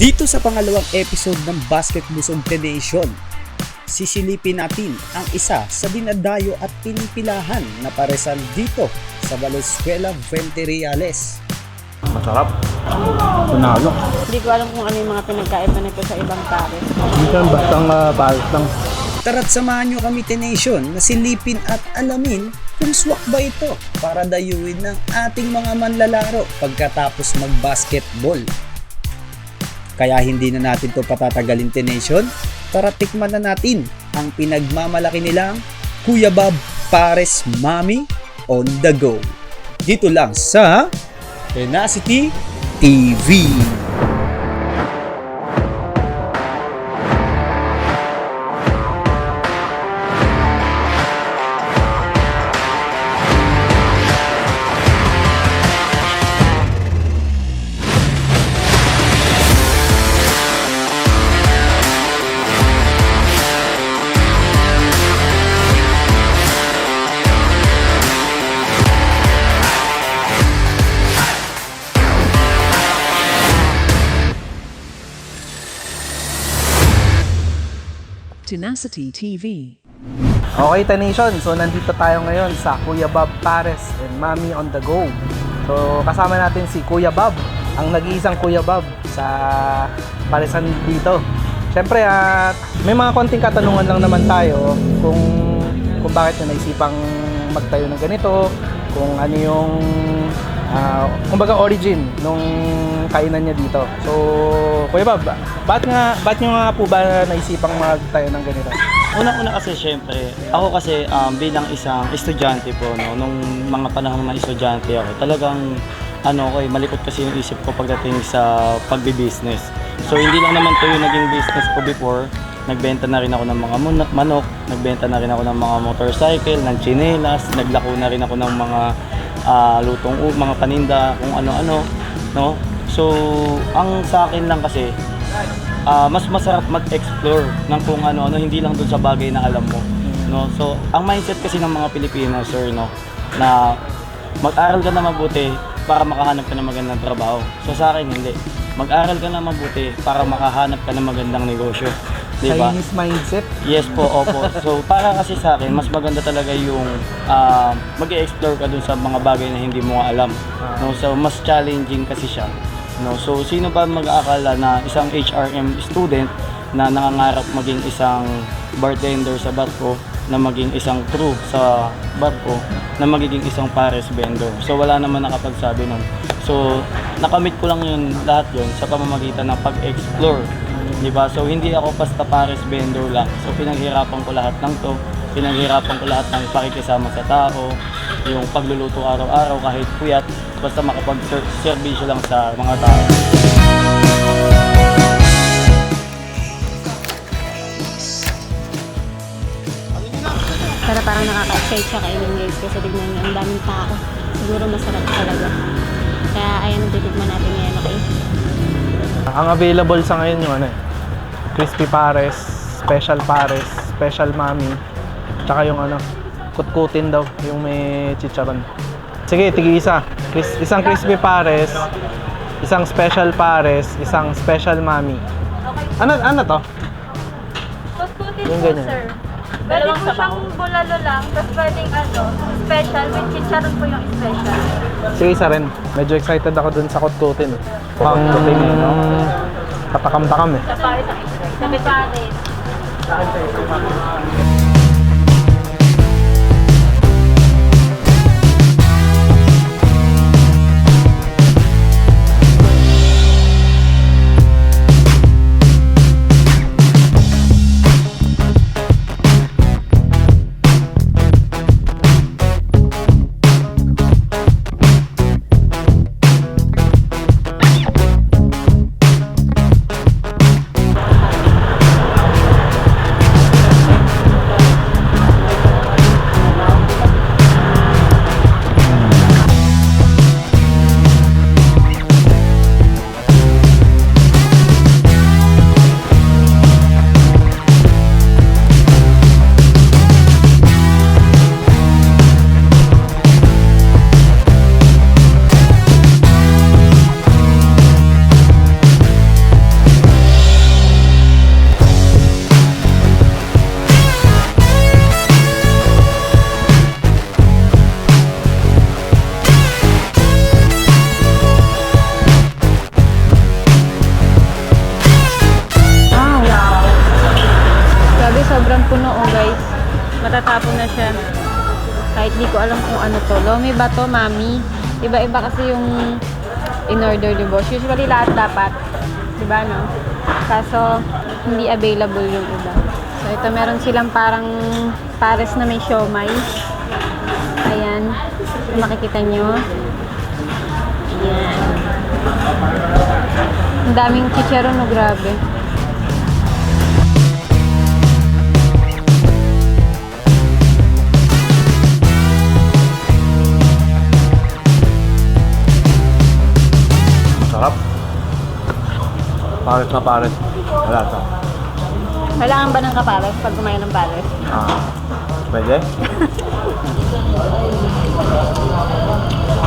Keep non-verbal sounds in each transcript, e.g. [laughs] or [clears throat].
Dito sa pangalawang episode ng Basket Busog The Nation, sisilipin natin ang isa sa dinadayo at pinipilahan na paresan dito sa Valenzuela Fuente Reales. Masarap. Panalo. Hindi ko alam kung ano yung mga pinagkaiba nito sa ibang pares. Minsan bastang uh, pares lang. Tara't samahan nyo kami Nation na silipin at alamin kung swak ba ito para dayuin ng ating mga manlalaro pagkatapos mag-basketball. Kaya hindi na natin to patatagalin Nation, tara tikman na natin ang pinagmamalaki nilang Kuya Bob Pares Mami on the go. Dito lang sa Tenacity TV. Tenacity TV. Okay, Tanation. So, nandito tayo ngayon sa Kuya Bob Pares and Mami on the Go. So, kasama natin si Kuya Bob, ang nag-iisang Kuya Bob sa Paresan dito. Siyempre, at may mga konting katanungan lang naman tayo kung kung bakit niya naisipang magtayo ng ganito, kung ano yung ah, kumbaga origin nung kainan niya dito. So, Kuya Bob, ba't nga ba't niyo nga po ba naisipang magtayo ng ganito? Unang-una kasi syempre, ako kasi um, bilang isang estudyante po, no, nung mga panahon na estudyante ako, talagang ano ko eh, malikot kasi yung isip ko pagdating sa pagbi-business. So hindi lang naman to yung naging business ko before, nagbenta na rin ako ng mga manok, nagbenta na rin ako ng mga motorcycle, ng chinelas, naglako na rin ako ng mga ah, lutong u- mga paninda, kung ano-ano, no? So, ang sa akin lang kasi, ah, mas masarap mag-explore ng kung ano-ano, hindi lang dun sa bagay na alam mo. No? So, ang mindset kasi ng mga Pilipino, sir, no, na mag-aral ka na mabuti para makahanap ka ng magandang trabaho. So, sa akin, hindi. Mag-aral ka na mabuti para makahanap ka ng magandang negosyo. Di ba? Chinese mindset. Yes po, opo. So, para kasi sa akin, mas maganda talaga yung ah, mag-explore ka dun sa mga bagay na hindi mo alam. No? So, mas challenging kasi siya. No? So, sino ba mag-aakala na isang HRM student na nangangarap maging isang bartender sa barko, na maging isang crew sa barko, na magiging isang pares vendor. So, wala naman nakapagsabi nun. So, nakamit ko lang yun, lahat yun sa pamamagitan ng pag-explore Di ba? So hindi ako basta pares vendor lang. So pinaghirapan ko lahat ng to. Pinaghirapan ko lahat ng pakikisama sa tao, yung pagluluto araw-araw kahit puyat, basta makapag-servisyo lang sa mga tao. Pero parang nakaka-excite siya kainin guys kasi tignan niyo ang daming tao. Siguro masarap talaga. Kaya ayan, titigman natin ngayon, okay? Ang available sa ngayon yung ano eh, crispy pares, special pares, special mami, tsaka yung ano, kutkutin daw, yung may chicharon. Sige, tigi isa. Cris- isang crispy pares, isang special pares, isang special mami. Ano ano to? Tutkutin Yung po, ganyan. sir. Pwede po siyang bulalo lang, tapos pwedeng ano, special, with chicharon po yung special. Sige, isa rin. Medyo excited ako dun sa kutkutin. Pang katakam-takam eh. Sa pares ang Sa pares. Matatapon na siya. Kahit di ko alam kung ano to. Lomi ba to, mami? Iba-iba kasi yung in-order ni boss. Usually lahat dapat. Di ba, no? Kaso, hindi available yung iba. So, ito meron silang parang pares na may siomay. Ayan. Kung makikita nyo. Ayan. Ang daming chicharon, no? Grabe. Pares na pares. Wala sa. Kailangan ba ng kapares pag kumain ng pares? Ah, pwede?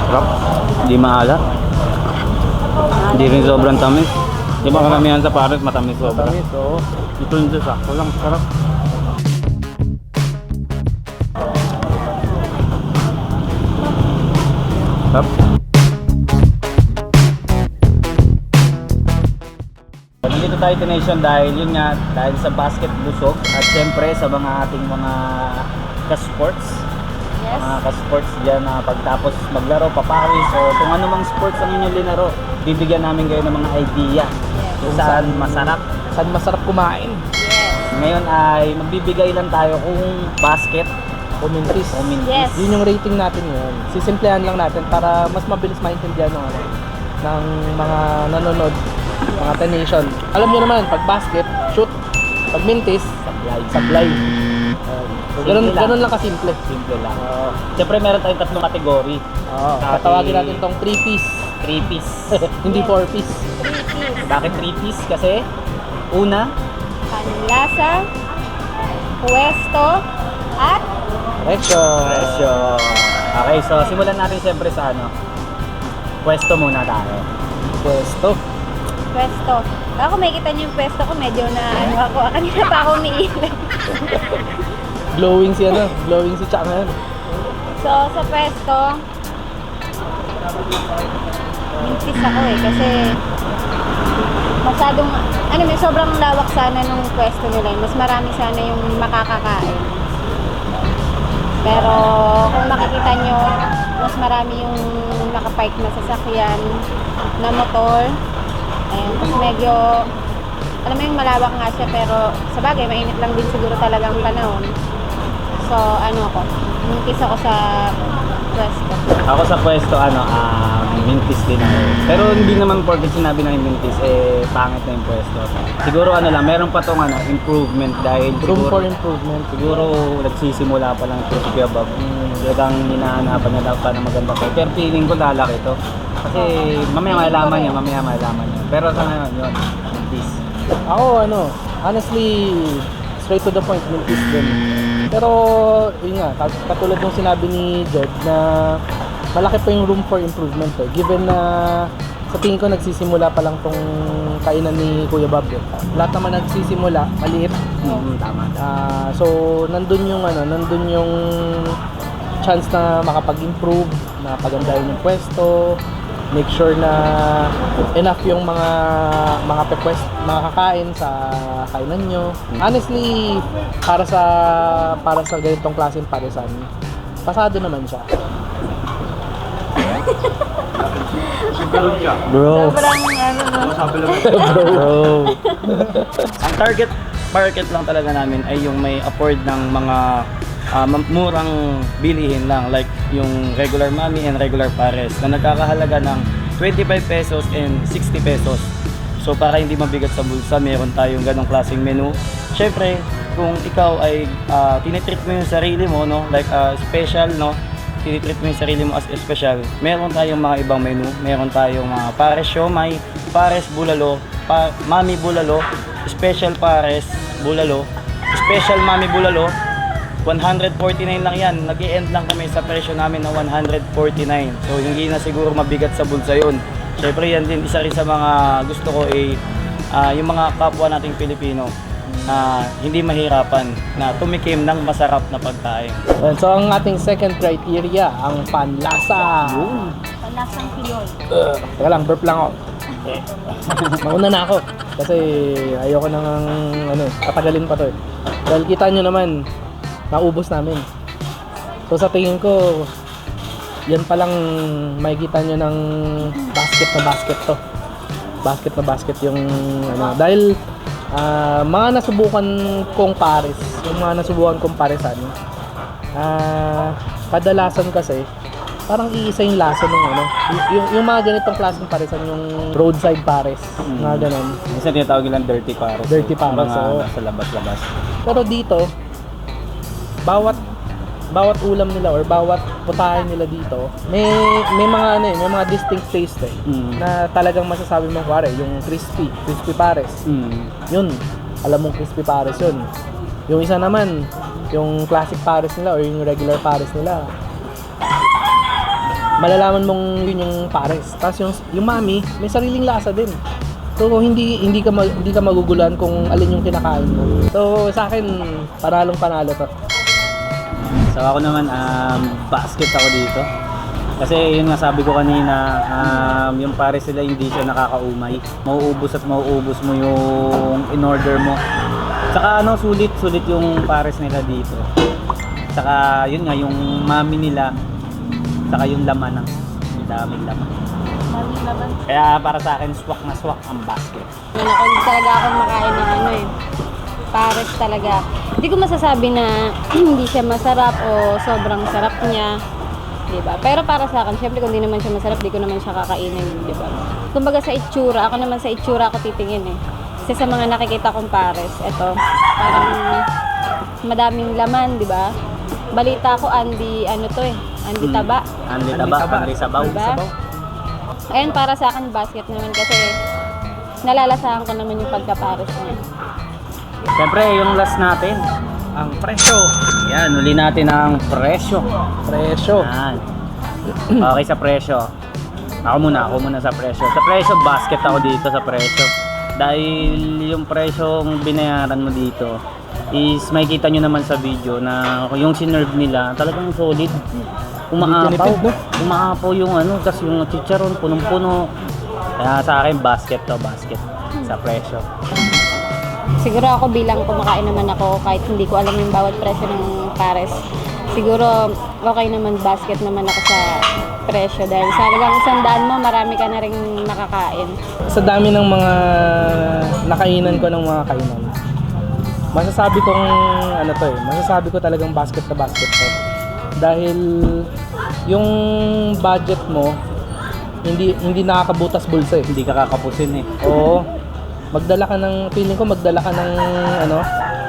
Sarap. Hindi maalat. Hindi rin sobrang tamis. Di ba karamihan sa pares matamis sobra? Matamis, oo. Ito hindi sakto lang. Sarap. Sarap. Nandito tayo to Nation dahil yun nga, dahil sa basket busog at syempre sa mga ating mga ka-sports. Yes. Mga ka-sports dyan na pagtapos maglaro, papawis o kung ano mang sports ang inyong linaro, bibigyan namin kayo ng mga idea kung saan masarap. Saan masarap kumain? Ngayon ay magbibigay lang tayo kung basket O mintis. o mintis. Yes. Yun yung rating natin yun. Sisimplihan lang natin para mas mabilis maintindihan ng ano, ng mga nanonood, mga tenation. Alam niyo naman, pag basket, shoot. Pag mintis, Supply. supply. Um, so, ganun, lang. ganun lang kasimple. Simple lang. Siyempre meron tayong tatlong kategory. Oo, Sa tatawagin natin tong 3 piece, 3 piece. [laughs] hindi 4 piece. Bakit 3 piece? Kasi una, Panlasa, pwesto, at Presyo. presyo. Okay, so simulan natin siyempre sa ano. Pwesto muna tayo. Pwesto. Pwesto. Ako may kita niyo yung pwesto ko, medyo na ano ako. [laughs] Kanina pa ako umiilag. Glowing si ano, glowing si Chaka yan. So, sa pwesto, mintis ako eh. Kasi, masyadong, ano may sobrang lawak sana nung pwesto nila. eh. Mas marami sana yung makakakain. Pero, kung makikita nyo, mas marami yung nakapark na sasakyan na motor. Medyo, alam mo yung malawak nga siya, pero sa bagay, mainit lang din siguro talagang panahon. So, ano ako, mintis ako sa pwesto. Ako sa pwesto, ano, ah, mintis din ako. Pero hindi naman porket sinabi na yung mintis, eh, pangit na yung pwesto. Siguro ano lang, meron pa tong ano, improvement dahil Room siguro, for improvement. siguro nagsisimula pa lang siya si Bob. Talagang hinahanapan niya daw pa ng maganda ko. Pero feeling ko lalaki to. Kasi mamaya malalaman niya, mamaya malalaman niya. Pero sa ngayon, yun, mintis. Ako ano, honestly, straight to the point, mintis din. Pero, yun nga, kat- katulad ng sinabi ni Jed na malaki pa yung room for improvement eh. Given na sa tingin ko nagsisimula pa lang tong kainan ni Kuya Bob. Eh. Lahat naman nagsisimula, maliit. Mm, tama. Ah, so, nandun yung ano, nandun yung chance na makapag-improve, na pagandahin yung pwesto, make sure na enough yung mga mga pepwest, mga kakain sa kainan nyo. Honestly, para sa para sa ganitong klaseng parisan, pasado naman siya. Bro. Sobrang ano no. Bro. Ang target market lang talaga namin ay yung may afford ng mga ah, mam- murang bilihin lang like yung regular mami and regular pares na nagkakahalaga ng 25 pesos and 60 pesos. So para hindi mabigat sa bulsa, meron tayong ganong klaseng menu. Syempre, kung ikaw ay uh, tinitreat mo yung sarili mo, no, like ah, special, no, tinitreat mo yung sarili mo as special, meron tayong mga ibang menu. Meron tayong mga pares siomay, pares bulalo, pa, mami bulalo, special pares bulalo, special mami bulalo, 149 lang yan. nag end lang kami sa presyo namin na 149. So hindi na siguro mabigat sa bulsa yun. Syempre yan din isa rin sa mga gusto ko ay ah, yung mga kapwa nating Pilipino na hindi mahirapan na tumikim ng masarap na pagkain. So, ang ating second criteria, ang panlasa. Panlasang piyon. Uh, teka lang, burp lang ako. [laughs] Mauna na ako. Kasi ayoko nang ano, patagalin pa to eh. Dahil kita nyo naman, naubos namin. So sa tingin ko, yan palang makikita nyo ng basket na basket to. Basket na basket yung ano. Dahil ah, mga nasubukan kong pares, yung mga nasubukan kong paresan, ah kadalasan kasi, parang iisa yung lasa ng ano. Y- yung, yung mga ganitong klaseng paresan, yung roadside pares, mga ganon. Minsan tinatawag nilang dirty pares. Dirty pares, Mga oo. nasa labas-labas. Pero dito, bawat bawat ulam nila or bawat putahe nila dito, may may mga ano eh, may mga distinct taste eh. Mm. Na talagang masasabi mo kuwari, yung crispy, crispy pares. Mm. Yun, alam mong crispy pares yun. Yung isa naman, yung classic pares nila or yung regular pares nila. Malalaman mong yun yung pares. Tapos yung yung mami, may sariling lasa din. So hindi hindi ka mag, hindi ka magugulan kung alin yung kinakain mo. So sa akin, panalong panalo to. So ako naman, um, basket ako dito. Kasi yun nga sabi ko kanina, um, yung pare sila hindi siya nakakaumay. Mauubos at mauubos mo yung in-order mo. Tsaka ano, sulit, sulit yung pares nila dito. Tsaka yun nga, yung mami nila, tsaka yung laman ng daming laman. Kaya para sa akin, swak na swak ang basket. Ano talaga ako makain ng ano eh. Pares talaga. Hindi ko masasabi na [clears throat] hindi siya masarap o sobrang sarap niya. Di ba? Pero para sa akin, syempre kung hindi naman siya masarap, di ko naman siya kakainin, di ba? Kumbaga sa itsura, ako naman sa itsura ako titingin eh. Kasi sa mga nakikita kong pares, eto, parang madaming laman, di ba? Balita ko, Andy, ano to eh, Andy Mm. Taba. Anli taba, anli sabaw. Diba? Ayun, para sa akin, basket naman kasi nalalasahan ko naman yung pagkapares niya. Siyempre, yung last natin, ang presyo. Yan, uli natin ang presyo. Presyo. Yan. Okay sa presyo. Ako muna, ako muna sa presyo. Sa presyo, basket ako dito sa presyo. Dahil yung presyong binayaran mo dito is makikita nyo naman sa video na yung sinerve nila talagang solid. Umaapaw. Umaapaw yung ano, tas yung chicharon punong-puno. Kaya sa akin, basket to, basket. Sa presyo. Siguro ako bilang kumakain naman ako kahit hindi ko alam yung bawat presyo ng pares. Siguro okay naman basket naman ako sa presyo dahil sa halagang isang daan mo marami ka na rin nakakain. Sa dami ng mga nakainan ko ng mga kainan. Masasabi kong ano to eh, masasabi ko talagang basket na basket to. Dahil yung budget mo hindi hindi nakakabutas bulsa eh. Hindi ka kakapusin eh. Oo. Magdala ka ng feeling ko magdala ka ng ano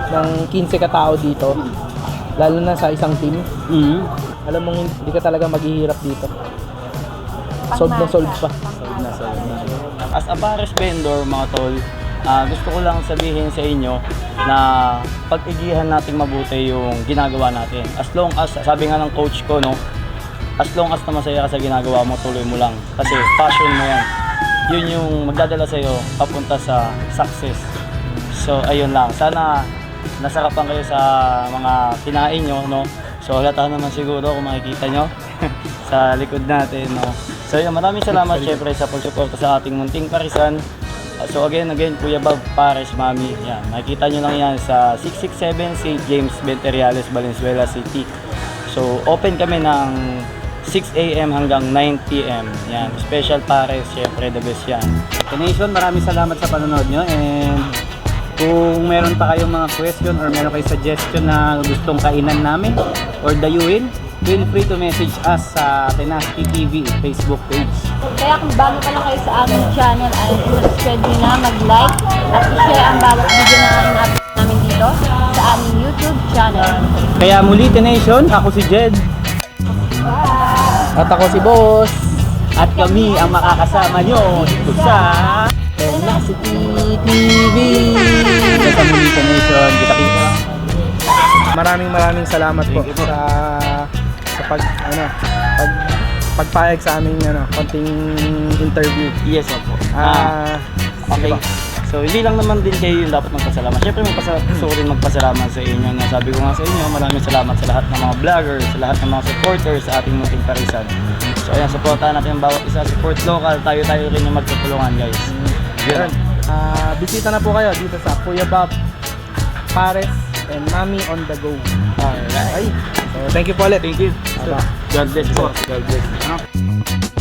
ng 15 ka tao dito. Lalo na sa isang team. Mm. Alam mong hindi ka talaga maghihirap dito. Solve na solve pa. Solid na, solid na. As a pares vendor, mga tol, ah, gusto ko lang sabihin sa inyo na pag-igihan natin mabuti yung ginagawa natin. As long as, sabi nga ng coach ko, no, as long as na masaya ka sa ginagawa mo, tuloy mo lang. Kasi passion mo yan. Yun yung magdadala sa'yo papunta sa success. So, ayun lang. Sana nasarapan kayo sa mga kinain nyo, no? So, halata naman siguro kung makikita nyo [laughs] sa likod natin, no? So, yun, maraming salamat syempre sa pagsuporta sa ating munting parisan. So again, again, Kuya Bob Pares, Mami, yan. Makikita nyo lang yan sa 667 St. James Benteriales, Valenzuela City. So, open kami ng 6 a.m. hanggang 9 p.m. Yan, special pares, syempre the best yan. So, Nation, maraming salamat sa panonood nyo and kung meron pa kayong mga question or meron kayong suggestion na gustong kainan namin or dayuhin, feel free to message us sa Tenacity TV Facebook page. Kaya kung bago pa lang kayo sa aming channel ay subscribe nyo na, mag-like at i-share ang bawat video na in-upload namin dito sa aming YouTube channel. Kaya muli, Tenation, ako si Jed At ako si Boss. at kami ang makakasama nyo dito sa Tenacity TV. sa muli, Tenation. Kita kita. Maraming maraming salamat po po. sa sa pag ano pag pagpayag sa aming ano konting interview. Yes, opo. Ah, Ah, Okay. So, hindi lang naman din kayo yung dapat magpasalamat. Siyempre, magpasa gusto ko rin magpasalamat sa inyo na sabi ko nga sa inyo, maraming salamat sa lahat ng mga vloggers, sa lahat ng mga supporters sa ating munting parisan. So, ayan, supportahan natin ang bawat isa. Support local, tayo-tayo rin yung magtutulungan, guys. Yun. Ah, bisita na po kayo dito sa Kuya Bob Pares and Mami on the Go. Alright. So, thank you po ulit. Thank you. Aba. God bless po. God bless.